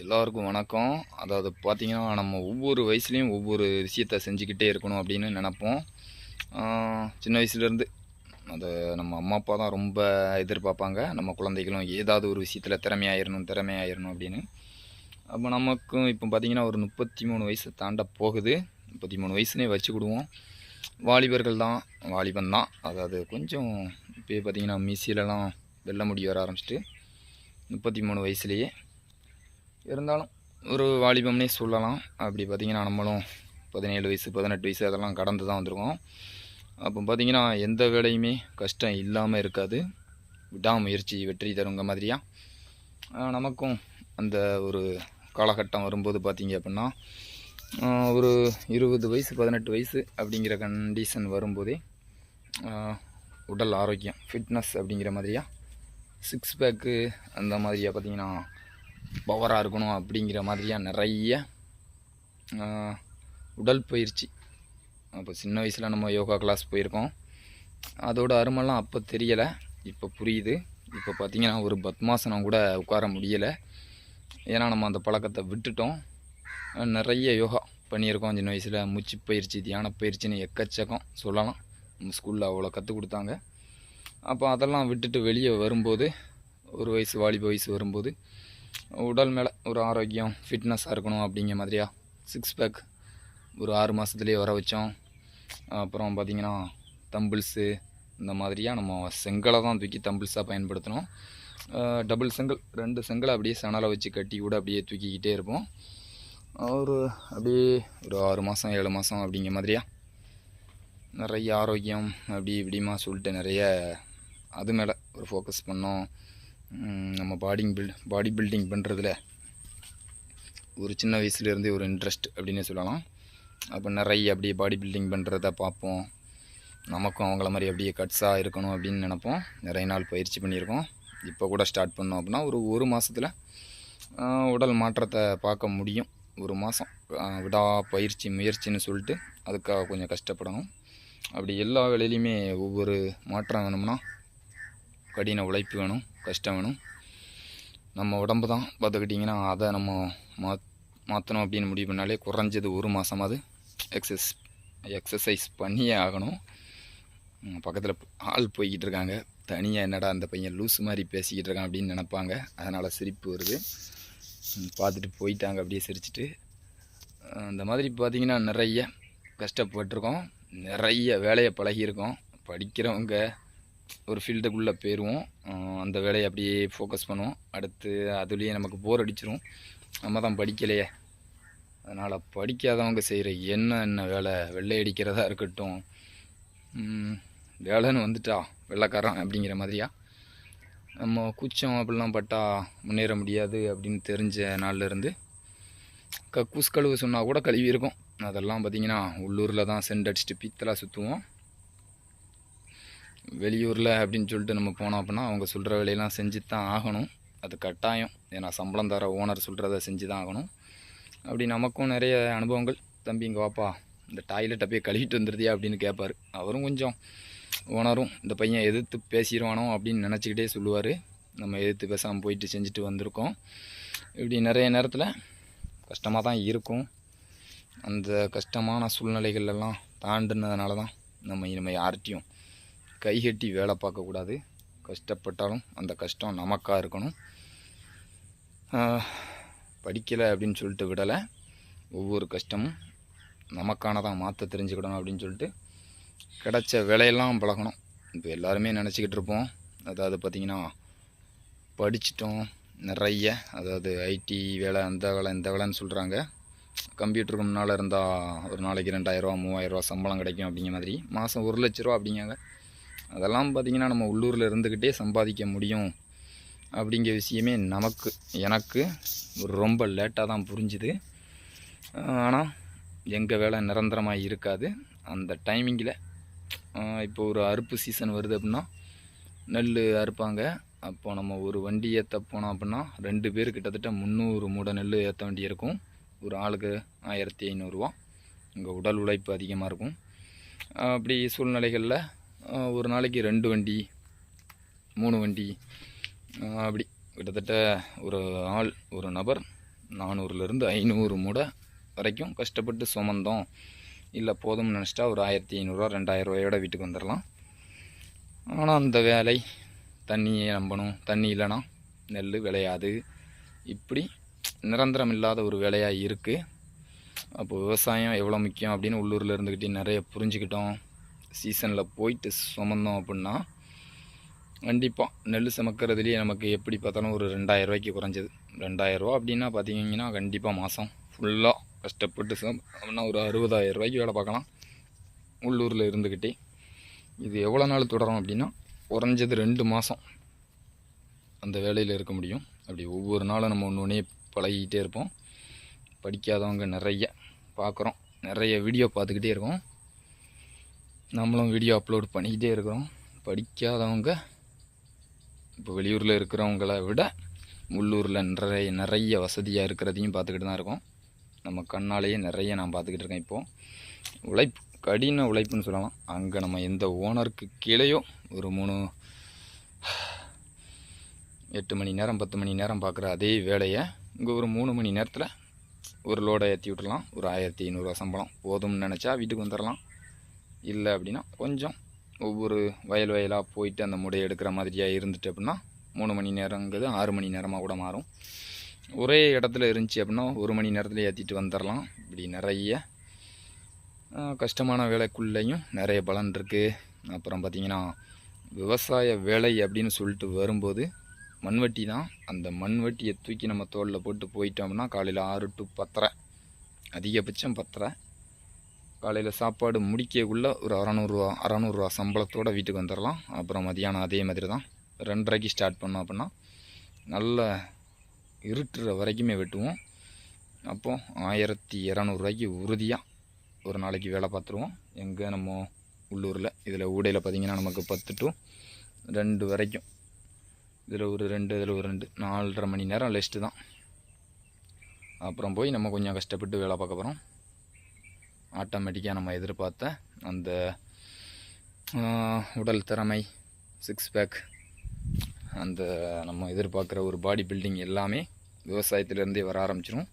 எல்லாருக்கும் வணக்கம். அதாவது பார்த்தீங்கன்னா நம்ம ஒவ்வொரு வயசுலேயும் ஒவ்வொரு விஷயத்த செஞ்சுக்கிட்டே இருக்கணும் அப்படின்னு நினப்போம். சின்ன வயசுலேருந்து அதை நம்ம அம்மா அப்பா தான் ரொம்ப எதிர்பார்ப்பாங்க. நம்ம குழந்தைகளும் ஏதாவது ஒரு விஷயத்தில் திறமையாயிடணும் திறமையாயிரணும் அப்படின்னு. அப்போ நமக்கும் இப்போ பார்த்தீங்கன்னா ஒரு முப்பத்தி மூணு வயசு தாண்ட போகுது. முப்பத்தி மூணு வயசுனே வச்சுக்கிடுவோம். வாலிபர்கள் தான் வாலிபன் தான். அதாவது கொஞ்சம் இப்போ பார்த்தீங்கன்னா மிசிலெலாம் வெள்ள முடி வர ஆரம்பிச்சிட்டு முப்பத்தி மூணு வயசுலேயே இருந்தாலும் ஒரு வாலிபம்னே சொல்லலாம். அப்படி பார்த்திங்கன்னா நம்மளும் பதினேழு வயசு பதினெட்டு வயசு அதெல்லாம் கடந்து தான் வந்திருக்கோம். அப்போ பார்த்திங்கன்னா எந்த வேலையுமே கஷ்டம் இல்லாமல் இருக்காது. விடாமுயற்சி வெற்றி தருங்க மாதிரியா? நமக்கும் அந்த ஒரு காலகட்டம் வரும்போது பார்த்திங்க அப்படின்னா ஒரு இருபது வயசு பதினெட்டு வயசு அப்படிங்கிற கண்டிஷன் வரும்போதே உடல் ஆரோக்கியம் ஃபிட்னஸ் அப்படிங்கிற மாதிரியா? சிக்ஸ் பேக்கு அந்த மாதிரியா பார்த்திங்கன்னா பவராக இருக்கணும் அப்படிங்கிற மாதிரியாக நிறைய உடல் பயிற்சி. அப்போ சின்ன வயசில் நம்ம யோகா கிளாஸ் போயிருக்கோம். அதோட அருமெல்லாம் அப்போ தெரியலை இப்போ புரியுது. இப்போ பார்த்திங்கன்னா ஒரு பத்மாசனம் கூட உட்கார முடியலை. ஏன்னா நம்ம அந்த பழக்கத்தை விட்டுட்டோம். நிறைய யோகா பண்ணியிருக்கோம் சின்ன வயசில். மூச்சு பயிற்சி தியான பயிற்சின்னு எக்கச்சக்கம் சொல்லலாம். நம்ம ஸ்கூலில் அவ்வளோ கற்றுக் கொடுத்தாங்க. அப்போ அதெல்லாம் விட்டுட்டு வெளியே வரும்போது ஒரு வயசு வாலிப வயசு வரும்போது உடல் மேலே ஒரு ஆரோக்கியம் ஃபிட்னஸாக இருக்கணும் அப்படிங்கிற மாதிரியா? சிக்ஸ் பேக் ஒரு ஆறு மாதத்துலேயே வர வச்சோம். அப்புறம் பார்த்திங்கன்னா தம்பிள்ஸு இந்த மாதிரியா நம்ம செங்கலை தான் தூக்கி தம்பிள்ஸாக பயன்படுத்தினோம் டபுள் செங்கல் ரெண்டு செங்கலை அப்படியே சணலை வச்சு கட்டி கூட அப்படியே தூக்கிக்கிட்டே இருப்போம். ஒரு அப்படியே ஒரு ஆறு மாதம் ஏழு மாதம் அப்படிங்கிற மாதிரியா? நிறைய ஆரோக்கியம் அப்படி இப்படிமா சொல்லிட்டு நிறைய அது மேலே ஒரு ஃபோக்கஸ் பண்ணோம். நம்ம பாடிங் பில் பாடி பில்டிங் பண்ணுறதுல ஒரு சின்ன வயசுலேருந்தே ஒரு இன்ட்ரெஸ்ட் அப்படின்னு சொல்லலாம். அப்போ நிறைய அப்படியே பாடி பில்டிங் பண்ணுறத பார்ப்போம். நமக்கும் அவங்கள மாதிரி அப்படியே கட்ஸாக இருக்கணும் அப்படின்னு நினப்போம். நிறைய நாள் பயிற்சி பண்ணியிருக்கோம். இப்போ கூட ஸ்டார்ட் பண்ணோம் அப்படின்னா ஒரு ஒரு மாதத்தில் உடல் மாற்றத்தை பார்க்க முடியும். ஒரு மாதம் விடா பயிற்சி முயற்சின்னு சொல்லிட்டு அதுக்காக கொஞ்சம் கஷ்டப்படணும். அப்படி எல்லா வேலையிலையுமே ஒவ்வொரு மாற்றம் வேணும்னா கடின உழைப்பு வேணும். கஷ்டம் வேணும். நம்ம உடம்பு தான் பார்த்துக்கிட்டிங்கன்னா அதை நம்ம மா மாற்றணும் அப்படின்னு முடிவு பண்ணாலே குறைஞ்சது ஒரு மாதமாவது எக்ஸஸ் எக்ஸசைஸ் பண்ணியே ஆகணும். பக்கத்தில் ஆள் போய்கிட்டு இருக்காங்க. தனியாக என்னடா அந்த பையன் லூஸ் மாதிரி பேசிக்கிட்டு இருக்கான் அப்படின்னு நினப்பாங்க. அதனால் சிரிப்பு வருது. பார்த்துட்டு போயிட்டாங்க அப்படியே சிரிச்சிட்டு. அந்த மாதிரி பார்த்திங்கன்னா நிறைய கஷ்டப்பட்டிருக்கோம். நிறைய வேலையை பழகியிருக்கோம். படிக்கிறவங்க ஒரு ஃபீல்டுக்குள்ளே போயிடுவோம் அந்த வேலையை அப்படியே ஃபோக்கஸ் பண்ணுவோம். அடுத்து அதுலேயே நமக்கு போர் அடிச்சிரும். நம்ம தான் படிக்கலையே. அதனால் படிக்காதவங்க செய்கிற என்ன என்ன வேலை? வெள்ளை அடிக்கிறதா இருக்கட்டும். வேலைன்னு வந்துட்டா வெள்ளைக்காரன் அப்படிங்கிற மாதிரியா? நம்ம கூச்சம் அப்படிலாம் பட்டா முன்னேற முடியாது அப்படின்னு தெரிஞ்ச நாள்லேருந்து கக்கூஸ் கழுவு சொன்னால் கூட கழுவி இருக்கும் அதெல்லாம் பார்த்திங்கன்னா உள்ளூரில் தான் சென்ட் அடிச்சுட்டு பித்தலாக சுற்றுவோம் வெளியூரில் அப்படின்னு சொல்லிட்டு நம்ம போனோம் அப்படின்னா அவங்க சொல்கிற வேலையெல்லாம் செஞ்சு தான் ஆகணும். அது கட்டாயம். ஏன்னா சம்பளம் தர ஓனர் சொல்கிறத செஞ்சு தான் ஆகணும். அப்படி நமக்கும் நிறைய அனுபவங்கள். தம்பி இங்கே வாப்பா இந்த டாய்லெட் அப்படியே கழுவிட்டு வந்துருதியா? அப்படின்னு கேட்பார் அவரும் கொஞ்சம் ஓனரும் இந்த பையன் எதிர்த்து பேசிடுவானோ? அப்படின்னு நினச்சிக்கிட்டே சொல்லுவார். நம்ம எதிர்த்து பேசாமல் போயிட்டு செஞ்சுட்டு வந்திருக்கோம். இப்படி நிறைய நேரத்தில் கஷ்டமாக தான் இருக்கும். அந்த கஷ்டமான சூழ்நிலைகள் எல்லாம் தாண்டினதுனால தான் நம்ம இனிமேல் யார்கிட்டையும் கைகட்டி வேலை பார்க்கக்கூடாது. கஷ்டப்பட்டாலும் அந்த கஷ்டம் நமக்காக இருக்கணும். படிக்கலை அப்படின்னு சொல்லிட்டு விடலை. ஒவ்வொரு கஷ்டமும் நமக்கானதான் மாற்ற தெரிஞ்சுக்கிடணும் அப்படின்னு சொல்லிட்டு கிடைச்ச வேலையெல்லாம் பழகணும். இப்போ எல்லாருமே நினச்சிக்கிட்டு இருப்போம். அதாவது பார்த்திங்கன்னா படிச்சிட்டோம் நிறைய. அதாவது ஐடி வேலை அந்த வேலை இந்த வேலைன்னு சொல்கிறாங்க. கம்ப்யூட்டருக்கு முன்னால் இருந்தால் ஒரு நாளைக்கு ரெண்டாயிரரூவா மூவாயிரரூவா சம்பளம் கிடைக்கும் அப்படிங்கிற மாதிரி. மாதம் ஒரு லட்ச ரூபா அப்படிங்காங்க. அதெல்லாம் பார்த்திங்கன்னா நம்ம உள்ளூரில் இருந்துக்கிட்டே சம்பாதிக்க முடியும் அப்படிங்கிற விஷயமே நமக்கு எனக்கு ஒரு ரொம்ப லேட்டாக தான் புரிஞ்சுது. ஆனால் எங்கள் வேலை நிரந்தரமாக இருக்காது. அந்த டைமிங்கில் இப்போ ஒரு அறுப்பு சீசன் வருது அப்படின்னா நெல் அறுப்பாங்க. அப்போ நம்ம ஒரு வண்டி ஏற்ற போனோம் அப்படின்னா ரெண்டு பேர் கிட்டத்தட்ட முந்நூறு மூட நெல் ஏற்ற வேண்டி இருக்கும். ஒரு ஆளுக்கு ஆயிரத்தி ஐநூறுரூவா இங்கே உடல் உழைப்பு அதிகமாக இருக்கும். அப்படி சூழ்நிலைகளில் ஒரு நாளைக்கு ரெண்டு வண்டி மூணு வண்டி. அப்படி. கிட்டத்தட்ட ஒரு ஆள் ஒரு நபர் நானூறுலேருந்து ஐநூறு மூடை வரைக்கும் கஷ்டப்பட்டு சுமந்தோம். இல்லை போதும்னு நினச்சிட்டா ஒரு ஆயிரத்தி ஐநூறுரூவா ரெண்டாயிரம் ரூபாயோட வீட்டுக்கு வந்துடலாம் ஆனால் அந்த வேலை தண்ணியை நம்பணும். தண்ணி இல்லைன்னா நெல் விளையாது. இப்படி நிரந்தரம் இல்லாத ஒரு வேலையாக இருக்குது அப்போ விவசாயம் எவ்வளோ முக்கியம் அப்படின்னு உள்ளூரில் இருந்துக்கிட்டே நிறைய புரிஞ்சுக்கிட்டோம். சீசனில் போயிட்டு சுமந்தோம் அப்படின்னா கண்டிப்பாக நெல் சுமக்கிறதுலேயே நமக்கு எப்படி பார்த்தாலும் ஒரு ரெண்டாயிரம் ரூபாய்க்கு குறைஞ்சது. ரெண்டாயிரரூவா அப்படின்னா பார்த்தீங்கன்னா கண்டிப்பாக மாதம் ஃபுல்லாக கஷ்டப்பட்டு அப்படின்னா ஒரு அறுபதாயிரம் ரூபாய்க்கு வேலை பார்க்கலாம். உள்ளூரில் இருந்துக்கிட்டே இது எவ்வளோ நாள் தொடரும் அப்படின்னா குறைஞ்சது ரெண்டு மாதம் அந்த வேலையில் இருக்க முடியும். அப்படி ஒவ்வொரு நாளும் நம்ம ஒன்று ஒன்றே பழகிக்கிட்டே இருப்போம். படிக்காதவங்க நிறைய பார்க்குறோம். நிறைய வீடியோ பார்த்துக்கிட்டே இருக்கோம். நம்மளும் வீடியோ அப்லோட் பண்ணிக்கிட்டே இருக்கிறோம். படிக்காதவங்க இப்போ வெளியூரில் இருக்கிறவங்கள விட உள்ளூரில் நிறைய நிறைய வசதியாக இருக்கிறதையும் பார்த்துக்கிட்டு தான் இருக்கோம். நம்ம கண்ணாலேயே நிறைய நான் பார்த்துக்கிட்டு இருக்கேன் இப்போது உழைப்பு கடின உழைப்புன்னு சொல்லலாம். அங்கே நம்ம எந்த ஓனருக்கு கீழேயோ ஒரு மூணு எட்டு மணி நேரம் பத்து மணி நேரம் பார்க்குற அதே வேலையை இங்கே ஒரு மூணு மணி நேரத்தில் ஒரு லோடை ஏற்றி விட்டுறலாம் ஒரு ஆயிரத்தி ஐநூறுரூவா சம்பளம் போதும்னு நினச்சா வீட்டுக்கு வந்துடலாம். இல்லை அப்படின்னா கொஞ்சம் ஒவ்வொரு வயல் வயலாக போயிட்டு அந்த முடையை எடுக்கிற மாதிரியாக இருந்துட்டு அப்படின்னா மூணு மணி நேரங்கிறது ஆறு மணி நேரமாக கூட மாறும். ஒரே இடத்துல இருந்துச்சு அப்படின்னா ஒரு மணி நேரத்தில் ஏற்றிட்டு வந்துடலாம் இப்படி நிறைய கஷ்டமான வேலைக்குள்ளேயும் நிறைய பலன் இருக்குது அப்புறம் பார்த்திங்கன்னா விவசாய வேலை அப்படின்னு சொல்லிட்டு வரும்போது மண்வெட்டி தான். அந்த மண்வெட்டியை தூக்கி நம்ம தோளில் போட்டு போயிட்டோம்னா காலையில் ஆறு டு பத்தரை அதிகபட்சம் பத்தரை. காலையில் சாப்பாடு முடிக்கக்குள்ளே ஒரு அறநூறுவா அறநூறுவா சம்பளத்தோடு வீட்டுக்கு வந்துடலாம் அப்புறம் மதியானம் அதே மாதிரி தான் ரெண்டரைக்கு ஸ்டார்ட் பண்ணோம் அப்படின்னா நல்ல இருட்டுற வரைக்குமே வெட்டுவோம். அப்போது ஆயிரத்தி இரநூறுவாய்க்கு உறுதியாக ஒரு நாளைக்கு வேலை பார்த்துருவோம். எங்கே நம்ம உள்ளூரில் இதில் ஊடையில் பார்த்தீங்கன்னா நமக்கு பத்து டு ரெண்டு வரைக்கும். இதில் ஒரு ரெண்டு இதில் ஒரு ரெண்டு நாலரை மணி நேரம் லெஸ்ட்டு தான். அப்புறம் போய் நம்ம கொஞ்சம் கஷ்டப்பட்டு வேலை பார்க்க போகிறோம் ஆட்டோமேட்டிக்காக நம்ம எதிர்பார்த்த அந்த உடல் திறமை சிக்ஸ் பேக் அந்த நம்ம எதிர்பார்க்குற ஒரு பாடி பில்டிங் எல்லாமே விவசாயத்திலேருந்தே வர ஆரம்பிச்சிரும்.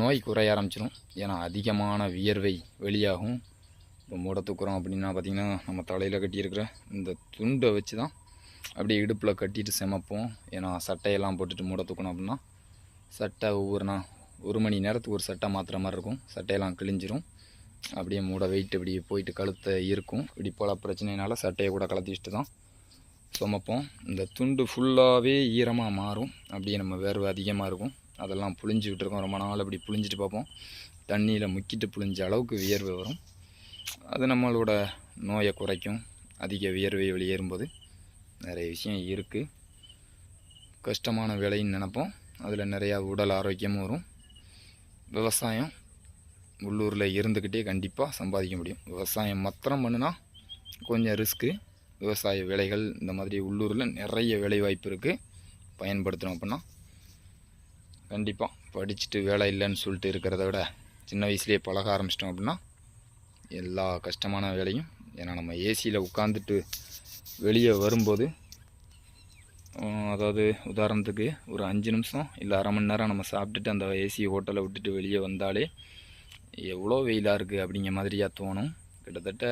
நோய் குறைய ஆரம்பிச்சிரும். ஏன்னா அதிகமான வியர்வை வெளியாகும். இப்போ மூட தூக்குறோம் அப்படின்னா பார்த்திங்கன்னா நம்ம தலையில் கட்டியிருக்கிற இந்த துண்டை வச்சு தான் அப்படியே இடுப்பில் கட்டிட்டு செமப்போம். ஏன்னா சட்டையெல்லாம் போட்டுட்டு மூட தூக்கணும் அப்படின்னா சட்டை ஒவ்வொரு நாள் ஒரு மணி நேரத்துக்கு ஒரு சட்டை மாற்றுற மாதிரி இருக்கும். சட்டையெல்லாம் கிழிஞ்சிரும். அப்படியே மூட வெயிட் இப்படி போயிட்டு கழுத்தை இருக்கும் இப்படி போல பிரச்சனைனால சட்டையை கூட கலத்தி தான் சுமப்போம். இந்த துண்டு ஃபுல்லாகவே ஈரமாக மாறும். அப்படியே நம்ம வேர்வை அதிகமாக இருக்கும். அதெல்லாம் புழிஞ்சிக்கிட்டு விட்டுருக்கோம் ரொம்ப நாள் அப்படி புழிஞ்சிட்டு பார்ப்போம். தண்ணியில் முக்கிட்டு புழிஞ்ச அளவுக்கு வியர்வை வரும். அது நம்மளோட நோயை குறைக்கும். அதிக வியர்வை வெளியேறும்போது நிறைய விஷயம் இருக்குது கஷ்டமான வேலைன்னு நினப்போம். அதில் நிறையா உடல் ஆரோக்கியமும் வரும். விவசாயம் உள்ளூரில் இருந்துக்கிட்டே கண்டிப்பாக சம்பாதிக்க முடியும். விவசாயம் மாத்திரம் பண்ணுனா கொஞ்சம் ரிஸ்க்கு விவசாய வேலைகள் இந்த மாதிரி உள்ளூரில் நிறைய வேலை வாய்ப்பு இருக்குது பயன்படுத்தணும் அப்படின்னா கண்டிப்பாக படிச்சுட்டு வேலை இல்லைன்னு சொல்லிட்டு இருக்கிறத விட சின்ன வயசுலேயே பழக ஆரம்பிச்சிட்டோம் அப்படின்னா எல்லா கஷ்டமான வேலையும் ஏன்னா நம்ம ஏசியில் உட்காந்துட்டு வெளியே வரும்போது அதாவது உதாரணத்துக்கு ஒரு அஞ்சு நிமிஷம் இல்லை அரை மணி நேரம் நம்ம சாப்பிட்டுட்டு அந்த ஏசி ஹோட்டலை விட்டுட்டு வெளியே வந்தாலே எவ்வளோ வெயிலாக இருக்குது அப்படிங்கிற மாதிரியாக தோணும். கிட்டத்தட்ட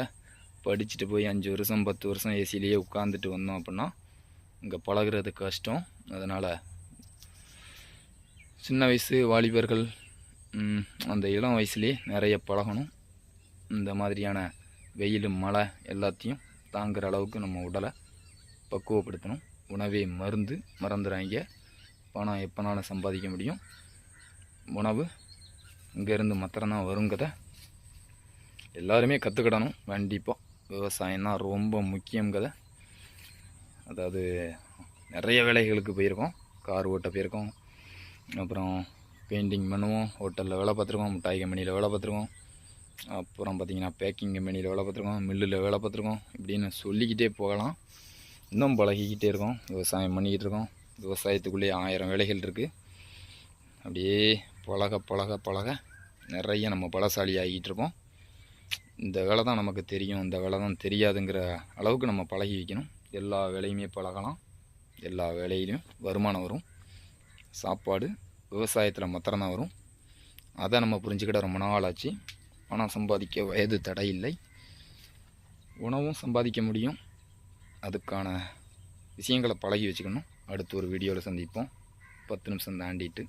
படிச்சுட்டு போய் அஞ்சு வருஷம் பத்து வருஷம் ஏசிலேயே உட்காந்துட்டு வந்தோம் அப்படின்னா இங்கே பழகுறது கஷ்டம். அதனால் சின்ன வயசு வாலிபர்கள் அந்த இளம் வயசுலேயே நிறைய பழகணும். இந்த மாதிரியான வெயில் மழை எல்லாத்தையும் தாங்குகிற அளவுக்கு நம்ம உடலை பக்குவப்படுத்தணும். உணவே மருந்து மறந்துடுறாங்க பணம் எப்போனாலும் சம்பாதிக்க முடியும்? உணவு இங்கேருந்து மாத்திரம் தான் வருங்கதை எல்லாருமே கற்றுக்கிடணும் கண்டிப்பாக விவசாயம் தான் ரொம்ப முக்கியம் கதை. அதாவது நிறைய வேலைகளுக்கு போயிருக்கோம். கார் ஓட்ட போயிருக்கோம். அப்புறம் பெயிண்டிங் பண்ணுவோம். ஹோட்டலில் வேலை பார்த்துருக்கோம். மிட்டாய் கம்பெனியில் வேலை பார்த்துருக்கோம். அப்புறம் பார்த்திங்கன்னா பேக்கிங் கம்பெனியில் வேலை பார்த்துருக்கோம். மில்லில் வேலை பார்த்துருக்கோம். இப்படின்னு சொல்லிக்கிட்டே போகலாம். இன்னும் பழகிக்கிட்டே இருக்கோம். விவசாயம் பண்ணிக்கிட்டு இருக்கோம். விவசாயத்துக்குள்ளேயே ஆயிரம் வேலைகள் இருக்குது அப்படியே பழக பழக பழக நிறைய நம்ம பலசாலி ஆகிக்கிட்டு இருப்போம் இந்த வேலை தான் நமக்கு தெரியும். இந்த வேலை தான் தெரியாதுங்கிற அளவுக்கு நம்ம பழகி வைக்கணும். எல்லா வேலையுமே பழகலாம். எல்லா வேலையிலையும் வருமானம் வரும். சாப்பாடு விவசாயத்தில் மாத்திரம்தான் வரும். அதை நம்ம புரிஞ்சுக்கிட்ட ரொம்ப நாள் ஆச்சு. பணம் சம்பாதிக்க வயது தடை இல்லை உணவும் சம்பாதிக்க முடியும். அதுக்கான விஷயங்களை பழகி வச்சுக்கணும். அடுத்து ஒரு வீடியோவில் சந்திப்போம். பத்து நிமிஷம் தாண்டிட்டு.